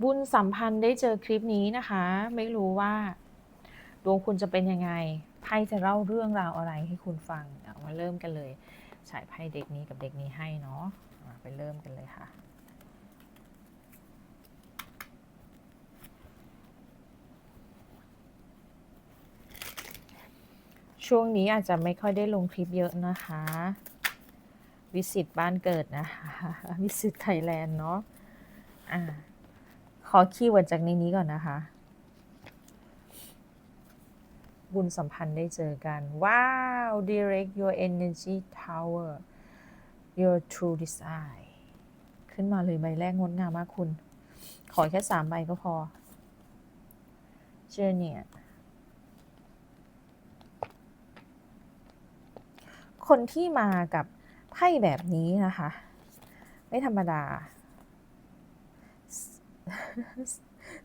บุญสัมพันธ์ได้เจอคลิปนี้นะคะ ไม่รู้ว่าดวงคุณจะเป็นยังไงไพ่จะเล่าเรื่องราวอะไรให้คุณฟังเอามาเริ่มกันเลยฉายไพ่เด็กนี้กับเด็กนี้ให้เนาะะไปเริ่มกันเลยค่ะช่วงนี้อาจจะไม่ค่อยได้ลงคลิปเยอะนะคะ วิสิตบ้านเกิดนะคะ วิสิตไทยแลนด์เนาะอ่า อคีย์เวิร์ดจากในนี้ก่อนนะคะ บุญสัมพันธ์ได้เจอกัน ว้าว direct your energy tower your true design ขึ้นมาเลยใบแรกงดงามมากคุณ ขอแค่สามใบก็พอเจอเนี่ยคนที่มากับไพ่แบบนี้นะคะ ไม่ธรรมดา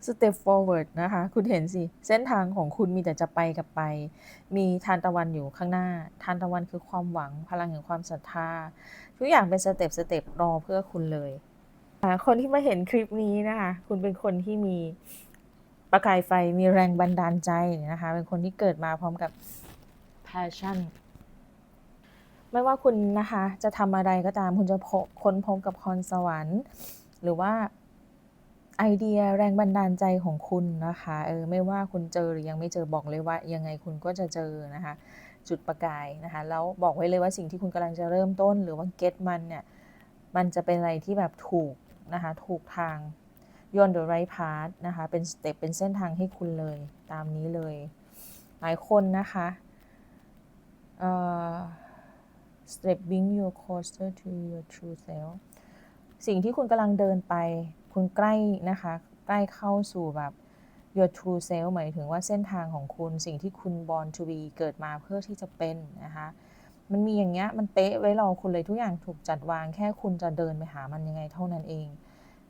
step forward นะคะ คุณเห็นสิ เส้นทางของคุณมีแต่จะไปกับไป มีทานตะวันอยู่ข้างหน้า ทานตะวันคือความหวังพลังแห่งความศรัทธา ทุกอย่างเป็นสเต็ปสเต็ปรอเพื่อคุณเลยคนที่มาเห็นคลิปนี้นะคะ คุณเป็นคนที่มีประกายไฟมีแรงบันดาลใจนะคะ เป็นคนที่เกิดมาพร้อมกับ passion ไม่ว่าคุณนะคะ จะทำอะไรก็ตามคุณจะพบค้นพบกับพรสวรรค์ หรือว่า ไอเดียแรงบันดาลใจของคุณนะคะเออไม่ว่าคุณเจอหรือยังไม่เจอบอกเลยว่า ยังไงคุณก็จะเจอนะคะ จุดประกายนะคะแล้วบอกไว้เลยว่าสิ่งที่คุณกำลังจะเริ่มต้น หรือว่าเก็ตมันเนี่ยมันจะเป็นอะไรที่แบบถูกนะคะถูกทางยน the right path นะคะเป็นสเต็ปเป็นเส้นทางให้คุณเลยตามนี้เลย หลายคนนะคะเอ่อ stepping your closer to your true self สิ่งที่คุณกำลังเดินไป คุณใกล้นะคะ ใกล้เข้าสู่แบบ your true self หมายถึงว่าเส้นทางของคุณสิ่งที่คุณ born to be เกิดมาเพื่อที่จะเป็นนะคะ มันมีอย่างเงี้ยมันเป๊ะไว้รอคุณเลยทุกอย่างถูกจัดวางแค่คุณจะเดินไปหามันยังไงเท่านั้นเอง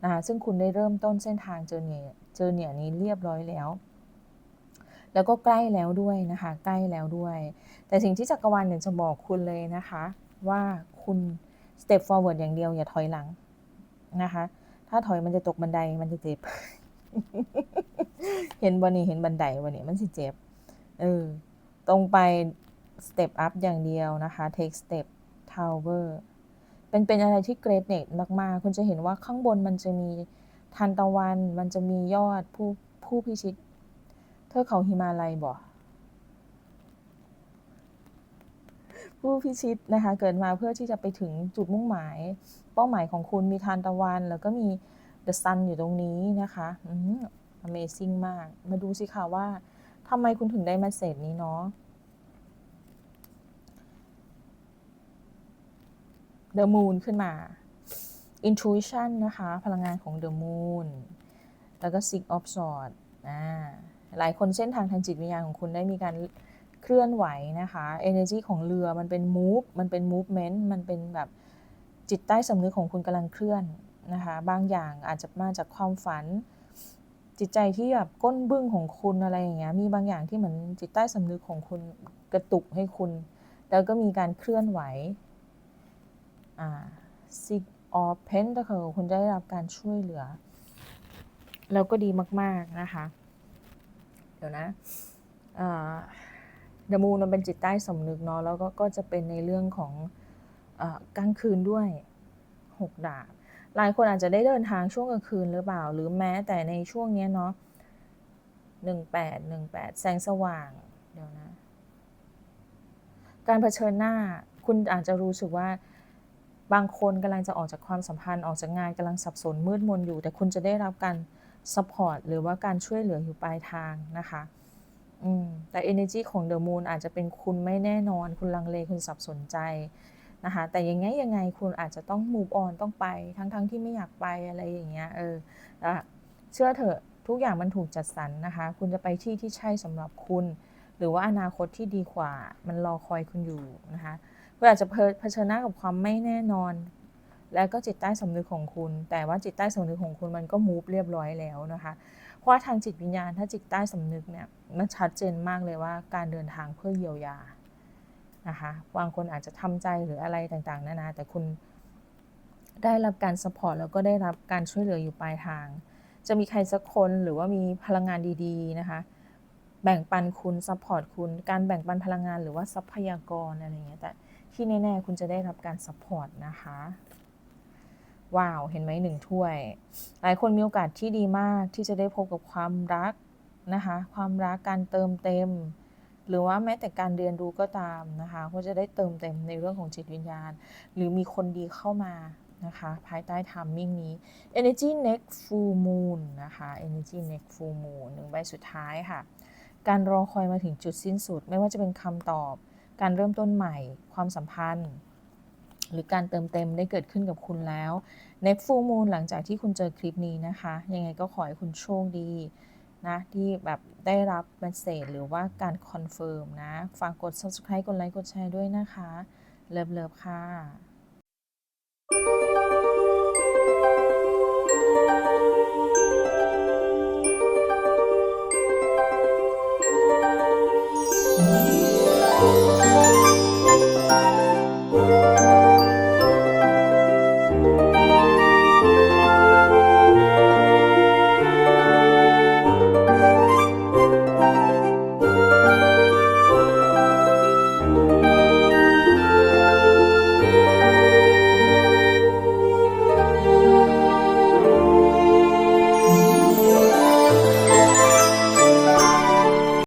นะคะซึ่งคุณได้เริ่มต้นเส้นทางเจอเนี่ยเจอเนี่ยนี้เรียบร้อยแล้ว แล้วก็ใกล้แล้วด้วยนะคะ ใกล้แล้วด้วย แต่สิ่งที่จักรวาลเนี่ยจะบอกคุณเลยนะคะ ว่าคุณ step forward อย่างเดียวอย่าถอยหลังนะคะ ถ้าถอยมันจะตกบันไดมันจะเจ็บ เห็นวันนี้เห็นบันไดวันนี้มันสิเจ็บ เออ ตรงไป step up อย่างเดียวนะคะ take step tower เป็นเป็นอะไรที่เกรดเน็ตมาก ๆ คุณจะเห็นว่าข้างบนมันจะมีทันตะวัน มันจะมียอดผู้ผู้พิชิต เทือกเขาหิมาลัยบ่ ผู้พิชิตนะคะเกิดมาเพื่อที่จะไปถึงจุดมุ่งหมาย เป้าหมายของคุณมีทานตะวัน แล้วก็มี the sun อยู่ตรงนี้นะคะอืม amazing มาก มาดูสิคะว่าทำไมคุณถึงได้มาเสจนี้เนาะ the moon ขึ้นมา intuition นะคะ พลังงานของ the moon แล้วก็ six of swords อ่าหลายคนเส้นทางทางจิตวิญญาณของคุณได้มีการ เคลื่อนไหวนะคะ energy ของเรือมันเป็น move มันเป็น movement มันเป็นแบบจิตใต้สำนึกของคุณกำลังเคลื่อนนะคะ บางอย่างอาจจะมาจากความฝัน จิตใจที่แบบก้นบึ้งของคุณอะไรอย่างเงี้ย มีบางอย่างที่เหมือนจิตใต้สำนึกของคุณกระตุกให้คุณ แล้วก็มีการเคลื่อนไหว อ่า six of pentacle คุณจะได้รับการช่วยเหลือ แล้วก็ดีมาก ๆ นะคะ เดี๋ยวนะ เดมูนมันเป็นจิตใต้สำนึกเนาะแล้วก็ก็จะเป็นในเรื่องของอกลางคืนด้วยหกดาบ หลายคนอาจจะได้เดินทางช่วงกลางคืนหรือเปล่า หรือแม้แต่ในช่วงนี้เนาะหนึ่งแปดหนึ่งแปดแสงสว่าง เดี๋ยวนะ การเผชิญหน้า คุณอาจจะรู้สึกว่าบางคนกำลังจะออกจากความสัมพันธ์ออกจากงานกำลังสับสนมืดมนอยู่ แต่คุณจะได้รับการ support หรือว่าการช่วยเหลืออยู่ปลายทางนะคะ แต่ energy ของ the moon อาจจะเป็นคุณไม่แน่นอน คุณลังเลคุณสับสนใจนะคะแต่ยังไงยังไงคุณอาจจะต้อง move on ต้องไปทั้งๆทที่ไม่อยากไปอะไรอย่างเงี้ยเออเชื่อเถอะทุกอย่างมันถูกจัดสรรนะคะ คุณจะไปที่ที่ใช่สำหรับคุณ หรือว่าอนาคตที่ดีกว่า มันรอคอยคุณอยู่นะคะคุณอาจจะเผชิญหน้ากับความไม่แน่นอน และก็จิตใต้สำนึกของคุณ แต่ว่าจิตใต้สำนึกของคุณมันก็มูฟเรียบร้อยแล้วนะคะ เพราะว่าทางจิตวิญญาณถ้าจิตใต้สำนึกเนี่ยมันชัดเจนมากเลยว่าการเดินทางเพื่อเยียวยานะคะบางคนอาจจะทำใจหรืออะไรต่างๆนานาแต่คุณได้รับการสปอร์ตแล้วก็ได้รับการช่วยเหลืออยู่ปลายทาง จะมีใครสักคนหรือว่ามีพลังงานดีๆนะคะ แบ่งปันคุณซัพพอร์ตคุณ การแบ่งปันพลังงานหรือว่าทรัพยากรอะไรอย่างเงี้ยแต่ที่แน่ๆคุณจะได้รับการซัพพอร์ตนะคะ ว้าว เห็นไหมหนึ่งถ้วย หลายคนมีโอกาสที่ดีมากที่จะได้พบกับความรักนะคะ ความรักการเติมเต็ม หรือว่าแม้แต่การเรียนรู้ก็ตามนะคะก็จะได้เติมเต็มในเรื่องของจิตวิญญาณ หรือมีคนดีเข้ามานะคะภายใต้ทามมิ่งนี้ Energy Next Full Moon นะคะ Energy Next Full Moon หนึ่งใบสุดท้ายค่ะ การรอคอยมาถึงจุดสิ้นสุด ไม่ว่าจะเป็นคำตอบ การเริ่มต้นใหม่ ความสัมพันธ์ หรือการเติมเต็มได้เกิดขึ้นกับคุณแล้วในฟูมูลหลังจากที่คุณเจอคลิปนี้นะคะ ยังไงก็ขอให้คุณโชคดีนะที่แบบได้รับเมสเซจหรือว่าการคอนเฟิร์มนะ ฝากกด subscribe กดไลค์กดแชร์ด้วยนะคะ เลิฟเลิฟค่ะ